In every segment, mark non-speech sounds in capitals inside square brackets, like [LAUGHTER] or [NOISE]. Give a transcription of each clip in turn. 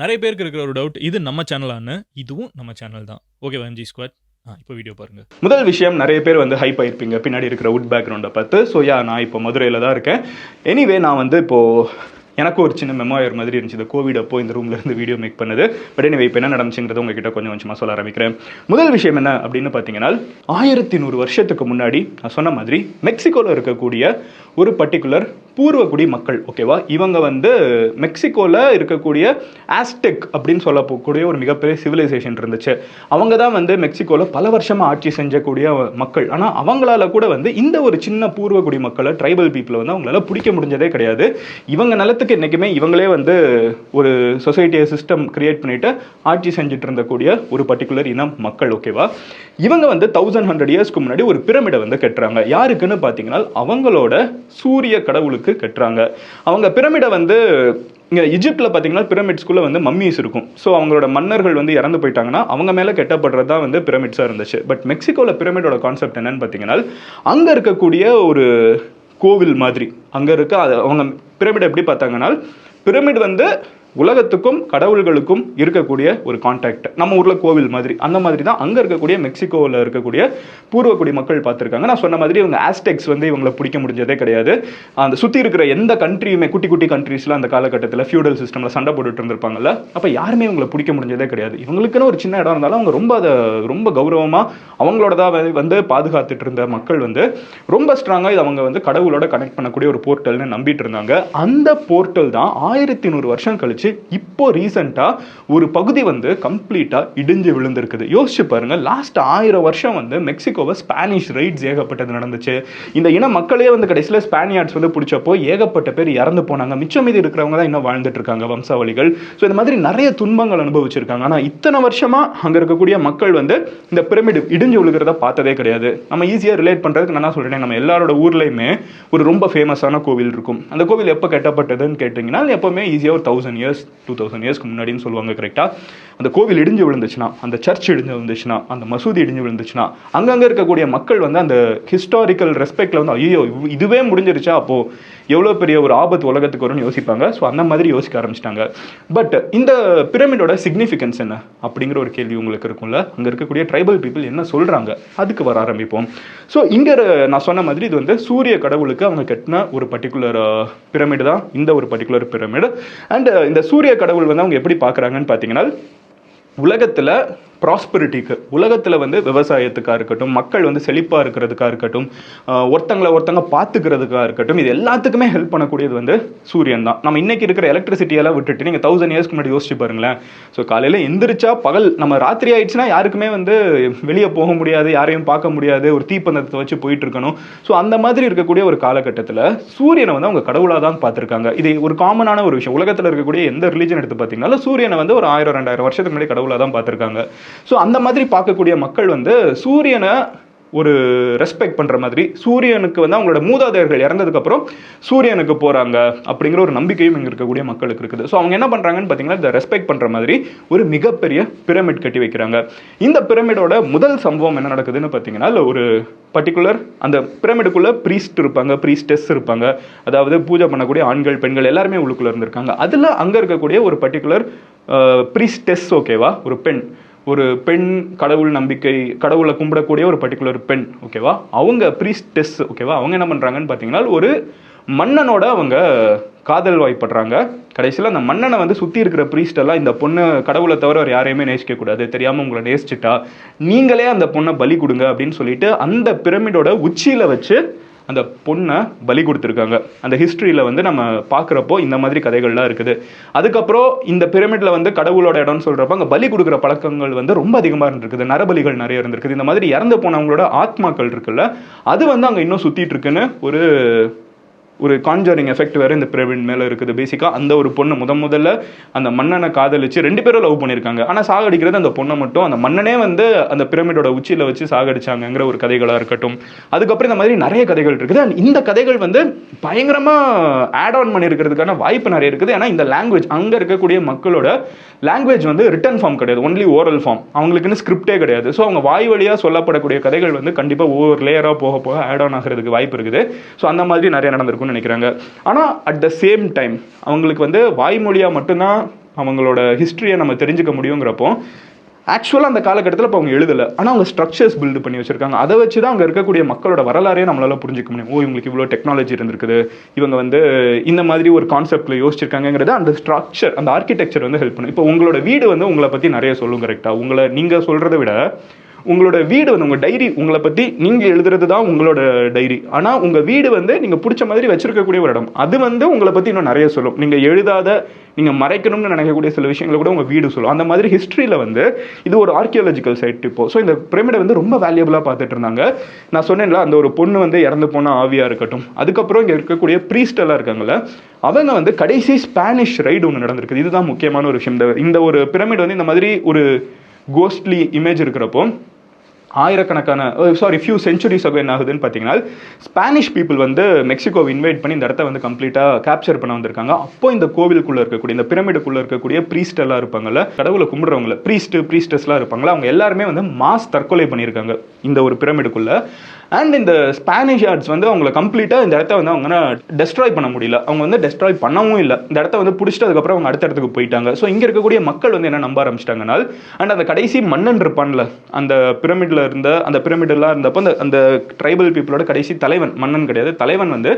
நிறைய பேருக்கு இருக்கிற ஒரு டவுட் இது நம்ம சேனலான்னு இதுவும் நம்ம சேனல் தான். ஓகே எம்ஜி ஸ்குவாட் இப்போ வீடியோ பாருங்க. முதல் விஷயம் நிறைய பேர் வந்து ஹைப் ஆயிருப்பீங்க. பின்னாடி இருக்கிற உட் பேக்ரவுண்டை பார்த்து. ஸோ யா நான் இப்போ மதுரையில் தான் இருக்கேன். எனிவே நான் வந்து இப்போது எனக்கும் ஒரு சின்ன மெமோயர் மாதிரி இருந்துச்சு. இந்த கோவிட் அப்போ இந்த ரூம்ல இருந்து வீடியோ மேக் பண்ணது. பட் எனவே இப்போ என்ன நடந்துச்சுங்கிறத உங்ககிட்ட கொஞ்சம் கொஞ்சமாக சொல்ல ஆரம்பிக்கிறேன். முதல் விஷயம் என்ன அப்படின்னு பார்த்தீங்கன்னா ஆயிரத்தி நூறு வருஷத்துக்கு முன்னாடி நான் சொன்ன மாதிரி மெக்சிகோவில் இருக்கக்கூடிய ஒரு பர்டிகுலர் பூர்வகுடி மக்கள் ஓகேவா இவங்க வந்து மெக்சிகோவில் இருக்கக்கூடிய ஆஸ்டெக் அப்படின்னு சொல்லக்கூடிய ஒரு மிகப்பெரிய சிவிலைசேஷன் இருந்துச்சு. அவங்க தான் வந்து மெக்சிகோவில் பல வருஷமாக ஆட்சி செஞ்சக்கூடிய மக்கள். ஆனால் அவங்களால கூட வந்து இந்த ஒரு சின்ன பூர்வகுடி மக்களை ட்ரைபல் பீப்புளை வந்து அவங்களால பிடிக்க முடிஞ்சதே கிடையாது. இவங்க நிலத்துக்கு என்றைக்குமே இவங்களே வந்து ஒரு சொசைட்டியை சிஸ்டம் கிரியேட் பண்ணிட்டு ஆட்சி செஞ்சுட்டு இருந்தக்கூடிய ஒரு பர்டிகுலர் இனம் மக்கள் ஓகேவா இவங்க வந்து தௌசண்ட் ஹண்ட்ரட் இயர்ஸ்க்கு முன்னாடி ஒரு பிரமிடை வந்து கட்டுறாங்க. யாருக்குன்னு பார்த்தீங்கன்னா அவங்களோட சூரிய கடவுளுக்கு கட்டுறாங்க. அவங்க பிரமிடை வந்து இங்கே இஜிப்டில் பார்த்தீங்கன்னா பிரமிட்ஸ்குள்ளே வந்து மம்மிஸ் இருக்கும். ஸோ அவங்களோட மன்னர்கள் வந்து இறந்து போயிட்டாங்கன்னா அவங்க மேலே கெட்டப்படுறது தான் வந்து பிரமிட்ஸாக இருந்துச்சு. பட் மெக்சிகோவில் பிரமிடோட கான்செப்ட் என்னன்னு பார்த்தீங்கன்னா அங்கே இருக்கக்கூடிய ஒரு கோவில் மாதிரி அங்கே இருக்க அது அவங்க பிரமிடை எப்படி பார்த்தாங்கன்னா பிரமிட் வந்து உலகத்துக்கும் கடவுள்களுக்கும் இருக்கக்கூடிய ஒரு கான்டாக்ட் நம்ம ஊரில் கோவில் மாதிரி அந்த மாதிரி தான் அங்கே இருக்கக்கூடிய மெக்சிகோவில் இருக்கக்கூடிய பூர்வக்குடி மக்கள் பார்த்துருக்காங்க. நான் சொன்ன மாதிரி இவங்க ஆஸ்டெக்ஸ் வந்து இவங்களை பிடிக்க முடிஞ்சதே கிடையாது. அந்த சுற்றி இருக்கிற எந்த கண்ட்ரியுமே குட்டி குட்டி கண்ட்ரீஸ்லாம் அந்த காலகட்டத்தில் ஃபியூடல் சிஸ்டமில் சண்டை போட்டுட்டு இருந்திருப்பாங்கல்ல அப்போ யாருமே இவங்களை பிடிக்க முடிஞ்சதே கிடையாது. இவங்களுக்குன்னு ஒரு சின்ன இடம் இருந்தாலும் அவங்க ரொம்ப அதை ரொம்ப கௌரவமாக அவங்களோட தான் வந்து பாதுகாத்துட்டு இருந்த மக்கள் வந்து ரொம்ப ஸ்ட்ராங்காக இது அவங்க வந்து கடவுளோட கனெக்ட் பண்ணக்கூடிய ஒரு போர்ட்டல்னு நம்பிட்டு இருந்தாங்க. அந்த போர்ட்டல் தான் ஆயிரத்தி நூறு வருஷம் கழிச்சு இப்போ ரீசெண்டாக ஒரு பகுதி வந்து கம்ப்ளீட்டாக இடிஞ்சு விழுந்திருக்குது. யோசிச்சு பாருங்க லாஸ்ட் ஆயிரம் வருஷம் வந்து மெக்சிகோவை ஸ்பானிஷ் ரைட்ஸ் ஏகப்பட்டது நடந்துச்சு. இந்த இன மக்களே வந்து கடைசியில் ஸ்பானியார்ட்ஸ் வந்து பிடிச்சப்போ ஏகப்பட்ட பேர் இறந்து போனாங்க. மிச்சம் மீது இருக்கிறவங்க தான் இன்னும் வாழ்ந்துட்டு இருக்காங்க வம்சாவளிகள். ஸோ இந்த மாதிரி நிறைய துன்பங்கள் அனுபவிச்சிருக்காங்க. ஆனால் இத்தனை வருஷமாக அங்கே இருக்கக்கூடிய மக்கள் வந்து இந்த பிரமிடு இடிஞ்சு விழுகிறத பார்த்ததே கிடையாது. நம்ம ஈஸியாக ரிலேட் பண்ணுறதுக்கு நான் என்ன சொல்கிறேன் நம்ம எல்லாரோட ஊர்லேயுமே ஒரு ரொம்ப ஃபேமஸான கோவில் இருக்கும். அந்த கோவில் எப்போ கட்டப்பட்டதுன்னு கேட்டிங்கன்னா எப்போவுமே ஈஸியாக ஒரு thousand years years two thousand இயர்ஸ்க்கு முன்னாடின்னு சொல்லுவாங்க கரெக்டாக அந்த கோவில் இடிஞ்சு விழுந்துச்சுன்னா அந்த சர்ச் இடிஞ்சு விழுந்துச்சுன்னா அந்த மசூதி இடிஞ்சு விழுந்துச்சுன்னா அங்கங்கே இருக்கக்கூடிய மக்கள் வந்து அந்த ஹிஸ்டாரிக்கல் ரெஸ்பெக்டில் வந்து ஐயோ இதுவே முடிஞ்சிருச்சா அப்போது எவ்வளோ பெரிய ஒரு ஆபத்து உலகத்துக்கு வரும்னு யோசிப்பாங்க. ஸோ அந்த மாதிரி யோசிக்க ஆரம்பிச்சிட்டாங்க. பட் இந்த பிரமிடோட சிக்னிஃபிகன்ஸ் என்ன? அப்படிங்கிற ஒரு கேள்வி உங்களுக்கு இருக்கும்ல. அங்கே இருக்கக்கூடிய ட்ரைபல் பீப்புள் என்ன சொல்கிறாங்க அதுக்கு வர ஆரம்பிப்போம். ஸோ இங்கே நான் சொன்ன மாதிரி இது வந்து சூரிய கடவுளுக்கு அவங்க கட்டின ஒரு பர்டிகுலர் பிரமிடு uh, தான். இந்த ஒரு பர்டிகுலர் பிரமிடு அண்ட் இந்த சூரிய கடவுள் வந்து அவங்க எப்படி பார்க்குறாங்கன்னு பார்த்தீங்கன்னா உலகத்தில் ப்ராஸ்பரிட்டிக்கு உலகத்தில் வந்து விவசாயத்துக்காக இருக்கட்டும் மக்கள் வந்து செழிப்பாக இருக்கிறதுக்காக இருக்கட்டும் ஒருத்தங்களை ஒருத்தங்க பார்த்துக்கிறதுக்காக இருக்கட்டும் இது எல்லாத்துக்குமே ஹெல்ப் பண்ணக்கூடியது வந்து சூரியன் தான். நம்ம இன்றைக்கி இருக்கிற எலக்ட்ரிசிட்டியெல்லாம் விட்டுட்டு நீங்கள் தௌசண்ட் இயர்ஸ்க்கு முன்னாடி யோசிச்சு பாருங்களேன். ஸோ காலையில் எந்திரிச்சா பகல் நம்ம ராத்திரி ஆயிடுச்சுன்னா யாருக்குமே வந்து வெளியே போக முடியாது யாரையும் பார்க்க முடியாது ஒரு தீப்பந்தத்தை வச்சு போயிட்டு இருக்கணும். ஸோ அந்த மாதிரி இருக்கக்கூடிய ஒரு காலகட்டத்தில் சூரியனை வந்து அவங்க கடவுளாக தான் பார்த்துருக்காங்க. இது ஒரு காமனான ஒரு விஷயம். உலகத்தில் இருக்கக்கூடிய எந்த ரிலீஜன் எடுத்து பார்த்தீங்கன்னா சூரியனை வந்து ஒரு ஆயிரம் ரெண்டாயிரம் வருஷத்துக்கு முன்னாடி கடவுளாக தான் பார்த்துருக்காங்க. ஸோ அந்த மாதிரி பார்க்கக்கூடிய மக்கள் வந்து சூரியனை ஒரு ரெஸ்பெக்ட் பண்ணுற மாதிரி சூரியனுக்கு வந்து அவங்களோட மூதாதையர்கள் இறந்ததுக்கப்புறம் சூரியனுக்கு போகிறாங்க அப்படிங்கிற ஒரு நம்பிக்கையும் இங்கே இருக்கக்கூடிய மக்களுக்கு இருக்குது. ஸோ அவங்க என்ன பண்ணுறாங்கன்னு பார்த்தீங்கன்னா இதை ரெஸ்பெக்ட் பண்ணுற மாதிரி ஒரு மிகப்பெரிய பிரமிட் கட்டி வைக்கிறாங்க. இந்த பிரமிடோட முதல் சம்பவம் என்ன நடக்குதுன்னு பார்த்தீங்கன்னா ஒரு பர்டிகுலர் அந்த பிரமிடுக்குள்ளே ப்ரீஸ்ட் இருப்பாங்க ப்ரீஸ்டஸ் இருப்பாங்க. அதாவது பூஜை பண்ணக்கூடிய ஆண்கள் பெண்கள் எல்லாருமே உள்ளுக்குள்ளே இருந்திருக்காங்க. அதில் அங்கே இருக்கக்கூடிய ஒரு பர்டிகுலர் ப்ரீஸ்டெஸ் ஓகேவா ஒரு பெண். ஒரு பெண் கடவுள் நம்பிக்கை கடவுளை கும்பிடக்கூடிய ஒரு பர்டிகுலர் பெண் ஓகேவா அவங்க ப்ரீஸ்டெஸ் ஓகேவா அவங்க என்ன பண்ணுறாங்கன்னு பார்த்தீங்கன்னா ஒரு மன்னனோட அவங்க காதல் வாய்ப்படுறாங்க. கடைசியில் அந்த மன்னனை வந்து சுற்றி இருக்கிற ப்ரீஸ்டெல்லாம் இந்த பொண்ணு கடவுளை தவிர அவர் யாரையுமே நேசிக்கக்கூடாது தெரியாமல் உங்களை நேசிச்சிட்டா நீங்களே அந்த பொண்ணை பலி கொடுங்க அப்படின்னு சொல்லிட்டு அந்த பிரமிடோட உச்சியில் வச்சு அந்த பொண்ணை பலி கொடுத்துருக்காங்க. அந்த ஹிஸ்ட்ரியில் வந்து நம்ம பார்க்குறப்போ இந்த மாதிரி கதைகள்லாம் இருக்குது. அதுக்கப்புறம் இந்த பிரமிடில் வந்து கடவுளோட இடம்னு சொல்கிறப்ப அங்கே பலி கொடுக்குற பழக்கங்கள் வந்து ரொம்ப அதிகமாக இருந்திருக்குது. நரபலிகள் நிறைய இருந்திருக்குது. இந்த மாதிரி இறந்து போனவங்களோட ஆத்மாக்கள் இருக்குல்ல அது வந்து அங்கே இன்னும் சுற்றிட்டு இருக்குன்னு ஒரு ஒரு கான்ஜரிங் எஃபெக்ட் வேறு இந்த பிரவீன் மேலே இருக்குது. பேசிக்காக அந்த ஒரு பொண்ணு முத முதல்ல அந்த மன்னனை காதலிச்சு ரெண்டு பேரும் லவ் பண்ணியிருக்காங்க. ஆனால் சாகடிக்கிறது அந்த பொண்ணை மட்டும். அந்த மன்னனே வந்து அந்த பிரமிடோட உச்சியில வச்சு சாகடிச்சாங்கங்கிற ஒரு கதைகளாக இருக்கட்டும். அதுக்கப்புறம் இந்த மாதிரி நிறைய கதைகள் இருக்குது. அண்ட் இந்த கதைகள் வந்து பயங்கரமாக ஆட் ஆன் பண்ணியிருக்கிறதுக்கான வாய்ப்பு நிறைய இருக்குது. ஏன்னா இந்த லாங்குவேஜ் அங்கே இருக்கக்கூடிய மக்களோட லாங்குவேஜ் வந்து ரிட்டன் ஃபார்ம் கிடையாது. ஒன்லி ஓரல் ஃபார்ம் அவங்களுக்குன்னு ஸ்கிரிப்டே கிடையாது. ஸோ அவங்க வாய் வழியாக சொல்லப்படக்கூடிய கதைகள் வந்து கண்டிப்பாக ஒவ்வொரு லேயராக போக போக ஆட் ஆன் ஆகிறதுக்கு வாய்ப்பு இருக்குது. ஸோ அந்த மாதிரி நிறைய நடந்திருக்கும். நினைக்கிறாங்க. ஆனா அட் த சேம் டைம் அவங்களுக்கு வந்து வாய்மொழியா மட்டும்தான் அவங்களோட ஹிஸ்ட்ரியை நம்ம தெரிஞ்சுக்க முடியுங்கிறப்போ ஆக்சுவலாக அந்த காலகட்டத்தில் இப்போ அவங்க எழுதலை. ஆனால் அவங்க ஸ்ட்ரக்சர்ஸ் பில்டு பண்ணி வச்சிருக்காங்க. அதை வச்சு தான் அங்கே இருக்கக்கூடிய மக்களோட வரலாறையே நம்மளால புரிஞ்சிக்க முடியும். ஓ இவங்களுக்கு இவ்வளோ டெக்னாலஜி இருந்திருக்குது. இவங்க வந்து இந்த மாதிரி ஒரு கான்செப்டில் யோசிச்சிருக்காங்கிறது அந்த ஸ்ட்ரக்சர் அந்த ஆர்கிடெக்சர் வந்து ஹெல்ப் பண்ணும். இப்போ உங்களோட வீடு வந்து உங்களை பற்றி நிறைய சொல்லும் கரெக்டாக உங்களை நீங்கள் சொல்கிறத விட உங்களோட வீடு வந்து உங்கள் டைரி உங்களை பற்றி நீங்கள் எழுதுறது தான் உங்களோட டைரி ஆனால் உங்கள் வீடு வந்து நீங்கள் பிடிச்ச மாதிரி வச்சிருக்கக்கூடிய ஒரு இடம். அது வந்து உங்களை பற்றி இன்னும் நிறைய சொல்லும். நீங்கள் எழுதாத நீங்கள் மறைக்கணும்னு நினைக்கக்கூடிய சில விஷயங்களை கூட உங்கள் வீடு சொல்லும். அந்த மாதிரி ஹிஸ்ட்ரியில் வந்து இது ஒரு ஆர்கியாலஜிக்கல் சைட் இப்போ. ஸோ இந்த பிரமிடை வந்து ரொம்ப வேல்யூபிளாக பார்த்துட்டு இருந்தாங்க. நான் சொன்னேன்ல அந்த ஒரு பொண்ணு வந்து இறந்து போன ஆவியாக இருக்கட்டும். அதுக்கப்புறம் இங்கே இருக்கக்கூடிய ப்ரீஸ்டெல்லாம் இருக்காங்கல்ல அவங்க வந்து கடைசி ஸ்பானிஷ் ரைடு ஒன்று நடந்திருக்குது. இதுதான் முக்கியமான ஒரு விஷயம். இந்த ஒரு பிரமிட் வந்து இந்த மாதிரி ஒரு கோஸ்ட்லி இமேஜ் இருக்கிறப்போ ஆயிரக்கணக்கான சாரி ஃபியூ சென்ச்சுரிஸ் அகோ என்ன ஆகுதுன்னு பார்த்தீங்கன்னா ஸ்பானிஷ் பீப்புள் வந்து மெக்சிகோவை இன்வைட் பண்ணி இந்த இடத்த வந்து கம்ப்ளீட்டாக கேப்சர் பண்ண வந்திருக்காங்க. அப்போ இந்த கோவிலுக்குள்ளே இருக்கக்கூடிய இந்த பிரமிடுக்குள்ளே இருக்கக்கூடிய ப்ரீஸ்ட் எல்லாம் இருப்பாங்கல்ல கடவுளை கும்பிடுறவங்கள ப்ரீஸ்ட் ப்ரீஸ்டஸ்லாம் இருப்பாங்களா அவங்க எல்லாருமே வந்து மாஸ் தற்கொலை பண்ணியிருக்காங்க. இந்த ஒரு பிரமிடுக்குள்ளே அண்ட் இந்த ஸ்பானிஷ் ஆர்ட்ஸ் வந்து அவங்கள கம்ப்ளீட்டாக இந்த இடத்த வந்து அவங்க டெஸ்ட்ராய் பண்ண முடியல. அவங்க வந்து டெஸ்ட்ராய் பண்ணவும் இல்லை. இந்த இடத்த வந்து பிடிச்சிட்டு அதுக்கப்புறம் அவங்க அடுத்த இடத்துக்கு போயிட்டாங்க. ஸோ இங்கே இருக்கக்கூடிய மக்கள் வந்து என்ன நம்ப ஆரம்பிச்சிட்டாங்கன்னா அண்ட் அந்த கடைசி மன்னன் இருப்பான்ல அந்த பிரமிடில் இருந்த அந்த பிரமிடெல்லாம் இருந்தப்போ அந்த அந்த ட்ரைபல் பீப்புளோட கடைசி தலைவன் மன்னன் கிடையாது. தலைவன் வந்து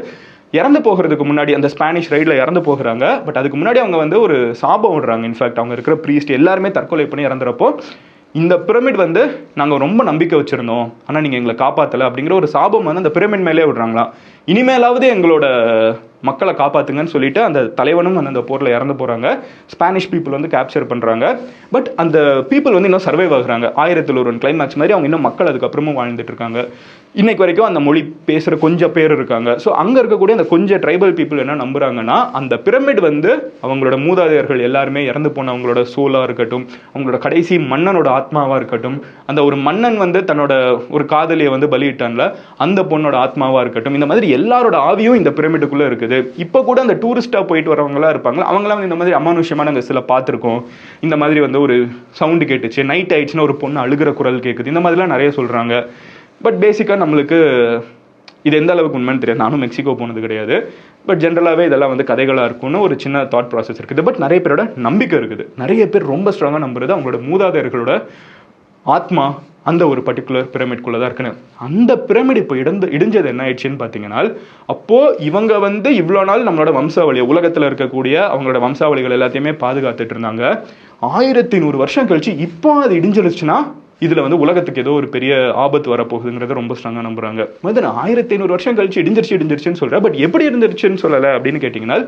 இறந்து போகிறதுக்கு முன்னாடி அந்த ஸ்பானிஷ் ரைடில் இறந்து போகிறாங்க. பட் அதுக்கு முன்னாடி அவங்க வந்து ஒரு சாபம் விடுறாங்க. இன்ஃபேக்ட் அவங்க இருக்கிற ப்ரீஸ்ட் எல்லாருமே தற்கொலை பண்ணி இறந்துறப்போ இந்த பிரமிட் வந்து நாங்கள் ரொம்ப நம்பிக்கை வச்சுருந்தோம். ஆனால் நீங்கள் எங்களை காப்பாற்றலை அப்படிங்கிற ஒரு சாபம் வந்து அந்த பிரமிட் மேலே விடுறாங்களா? இனிமேலாவது எங்களோட மக்களை காப்பாத்துங்கன்னு சொல்லிட்டு அந்த தலைவனும் வந்து அந்த போரில் இறந்து போகிறாங்க ஸ்பானிஷ் பீப்புள் வந்து கேப்சர் பண்ணுறாங்க பட் அந்த பீப்புள் வந்து இன்னும் சர்வைவ் ஆகுறாங்க. ஆயிரத்தில் ஒரு கிளைமேக்ஸ் மாதிரி அவங்க இன்னும் மக்கள் அதுக்கப்புறமும் வாழ்ந்துட்டு இருக்காங்க. இன்னைக்கு வரைக்கும் அந்த மொழி பேசுகிற கொஞ்சம் பேர் இருக்காங்க. ஸோ அங்கே இருக்கக்கூடிய அந்த கொஞ்சம் ட்ரைபல் பீப்புள் என்ன நம்புகிறாங்கன்னா அந்த பிரமிட் வந்து அவங்களோட மூதாதையர்கள் எல்லாருமே இறந்து போன அவங்களோட சோலாக இருக்கட்டும் அவங்களோட கடைசி மன்னனோட ஆத்மாவாக இருக்கட்டும் அந்த ஒரு மன்னன் வந்து தன்னோட ஒரு காதலியை வந்து பலியிட்டான்ல அந்த பொண்ணோட ஆத்மாவாக இருக்கட்டும் இந்த மாதிரி எல்லாரோட ஆவியும் இந்த பிரமிடுக்குள்ளே இருக்குது. இப்போ கூட அந்த டூரிஸ்ட்டாக போயிட்டு வரவங்களாம் இருப்பாங்க அவங்களாம் வந்து இந்த மாதிரி அமானுஷ்யமாக நாங்கள் சில பார்த்துருக்கோம். இந்த மாதிரி வந்து ஒரு சவுண்டு கேட்டுச்சு. நைட் ஆயிடுச்சுன்னா ஒரு பொண்ணு அழுகிற குரல் கேட்குது இந்த மாதிரிலாம் நிறைய சொல்கிறாங்க பட் பேசிக்காக நம்மளுக்கு இது எந்த அளவுக்கு உண்மைன்னு தெரியாது. நானும் மெக்சிகோ போனது கிடையாது. பட் ஜென்ரலாகவே இதெல்லாம் வந்து கதைகளாக இருக்கும்னு ஒரு சின்ன தாட் ப்ராசஸ் இருக்குது. பட் நிறைய பேரோட நம்பிக்கை இருக்குது. நிறைய பேர் ரொம்ப ஸ்ட்ராங்காக நம்புறது அவங்களோட மூதாதையர்களோட ஆத்மா அந்த ஒரு பர்டிகுலர் பிரமிட்குள்ளே தான் இருக்குன்னு. அந்த பிரமிட் இப்போ இடந்து இடிஞ்சது என்ன ஆயிடுச்சுன்னு பார்த்தீங்கன்னா அப்போது இவங்க வந்து இவ்வளோ நாள் நம்மளோட வம்சாவளி உலகத்தில் இருக்கக்கூடிய அவங்களோட வம்சாவளிகள் எல்லாத்தையுமே பாதுகாத்துட்டு இருந்தாங்க. ஆயிரத்தி நூறு வருஷம் கழிச்சு இப்போ அது இடிஞ்சிருச்சுன்னா இதில் வந்து உலகத்துக்கு ஏதோ ஒரு பெரிய ஆபத்து வரப்போகுதுங்கிறத ரொம்ப ஸ்ட்ராங்காக நம்புறாங்க. வந்து ஆயிரத்தி ஐநூறு வருஷம் கழிச்சு இடிஞ்சிருச்சு இடிஞ்சிருச்சுன்னு சொல்கிறேன் பட் எப்படி இருந்துருச்சுன்னு சொல்லலை அப்படின்னு கேட்டிங்கன்னா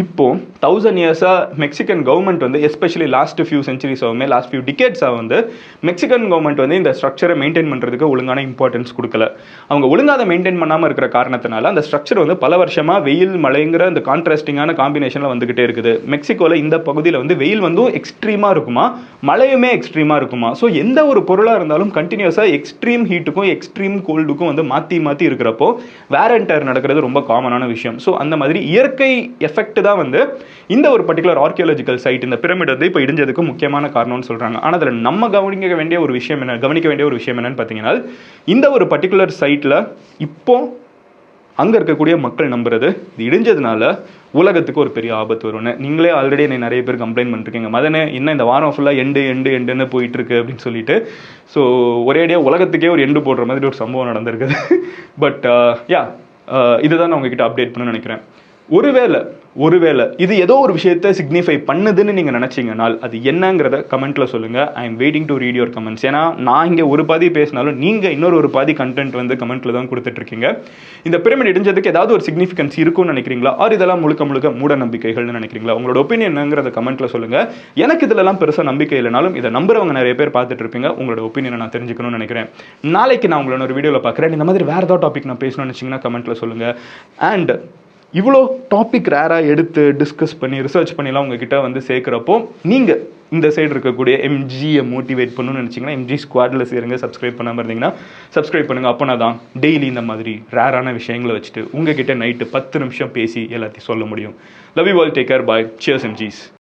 இப்போ தௌசண்ட் இயர்ஸாக மெக்சிகன் கவர்மெண்ட் வந்து எஸ்பெஷலி லாஸ்ட் ஃபியூ சென்ச்சுரிஸாகவுமே லாஸ்ட் ஃபியூ டிகேட்ஸாக வந்து மெக்சிகன் கவர்மெண்ட் வந்து இந்த ஸ்ட்ரக்சரை மெயின்டைன் பண்ணுறதுக்கு ஒழுங்கான இம்பார்ட்டன்ஸ் கொடுக்கல. அவங்க ஒழுங்காக அதை மெயின்டைன் பண்ணாமல் இருக்கிற காரணத்தினால அந்த ஸ்ட்ரக்சர் வந்து பல வருஷமாக வெயில் மழைங்கிற அந்த கான்ட்ராஸ்டிங்கான காம்பினேஷனில் வந்துகிட்டே இருக்குது. மெக்சிகோவில் இந்த பகுதியில் வந்து வெயில் வந்து எக்ஸ்ட்ரீமாக இருக்குமா? மழையுமே எக்ஸ்ட்ரீமாக இருக்குமா? ஸோ எந்த ஒரு பொருளாக இருந்தாலும் கண்டினியூஸாக எக்ஸ்ட்ரீம் ஹீட்டுக்கும் எக்ஸ்ட்ரீம் கோல்டுக்கும் வந்து மாற்றி மாற்றி இருக்கிறப்போ வேர் அண்ட் டயர் நடக்கிறது ரொம்ப காமனான விஷயம். ஸோ அந்த மாதிரி இயற்கை எஃபெக்ட் தான் வந்து இந்த ஒரு பர்டிகுலர் ஆர்கியாலஜிக்கல் சைட் இந்த பிரமிட் வந்து இப்போ இடிஞ்சதுக்கு முக்கியமான காரணம்னு சொல்கிறாங்க ஆனால் அதில் நம்ம கவனிக்க வேண்டிய ஒரு விஷயம் என்ன கவனிக்க வேண்டிய ஒரு விஷயம் என்னன்னு பார்த்தீங்கன்னா இந்த ஒரு பர்டிகுலர் சைட்டில் இப்போ அங்கே இருக்கக்கூடிய மக்கள் நம்புறது இது இடிஞ்சதுனால உலகத்துக்கு ஒரு பெரிய ஆபத்து வரும்னு நீங்களே ஆல்ரெடி என்னை நிறைய பேர் கம்ப்ளைண்ட் பண்ணிருக்கீங்க. மதனே என்ன இந்த வாரம் ஃபுல்லாக எண்டு எண்டு எண்டுன்னு போயிட்டு இருக்கு அப்படின்னு சொல்லிட்டு ஸோ ஒரேடியாக உலகத்துக்கே ஒரு எண்டு போடுற மாதிரி ஒரு சம்பவம் நடந்திருக்குது. [LAUGHS] பட் யா uh, uh, இதுதான் நான் உங்ககிட்ட அப்டேட் பண்ண நினைக்கிறேன். ஒருவேளை ஒருவேளை இது ஏதோ ஒரு விஷயத்தை சிக்னிஃபை பண்ணுதுன்னு நீங்கள் நினச்சிங்கனால் அது என்னங்கிறத கமெண்ட்டில் சொல்லுங்கள் I am waiting to read your comments ஏன்னா நான் இங்கே ஒரு பாதி பேசினாலும் நீங்கள் இன்னொரு ஒரு பாதி கண்டென்ட் வந்து கமெண்ட்டில் தான் கொடுத்துட்ருக்கீங்க. இந்த பிரமிட் இடிஞ்சதுக்கு ஏதாவது ஒரு சிக்னிஃபிகன்ஸ் இருக்கும்னு நினைக்கிறீங்களா? ஆர் இதெல்லாம் முழுக்க முழுக்க மூட நம்பிக்கைகள்னு நினைக்கிறீங்களா? உங்களோட ஒப்பீனியன் என்னங்கிறத கமெண்ட்டில் சொல்லுங்கள் எனக்கு இதெல்லாம் பெருசாக நம்பிக்கை இல்லைனாலும் இதை நம்புறவங்க நிறைய பேர் பார்த்துட்டு இருப்பீங்க உங்களோட ஒப்பீனியனை நான் தெரிஞ்சுக்கணும்னு நினைக்கிறேன். நாளைக்கு நான் உங்களோட ஒரு வீடியோவில் பார்க்குறேன். இந்த மாதிரி வேறு ஏதாவது டாபிக் நான் பேசணும்னு நினச்சிங்கன்னா கமெண்ட்டில் சொல்லுங்கள் அண்ட் இவ்வளோ டாபிக் ரேராக எடுத்து டிஸ்கஸ் பண்ணி ரிசர்ச் பண்ணிலாம் உங்ககிட்ட வந்து சேர்க்குறப்போ நீங்கள் இந்த சைடு இருக்கக்கூடிய எம்ஜியை மோட்டிவேட் பண்ணணும்னு நினச்சிங்கன்னா எம்ஜி ஸ்குவாடில் சேருங்க சப்ஸ்கிரைப் பண்ணாமல் இருந்தீங்கன்னா சப்ஸ்கிரைப் பண்ணுங்கள் அப்போனா தான் டெய்லி இந்த மாதிரி ரேரான விஷயங்களை வச்சுட்டு உங்ககிட்ட நைட்டு பத்து நிமிஷம் பேசி எல்லாத்தையும் சொல்ல முடியும். Love you all take care bye cheers MGs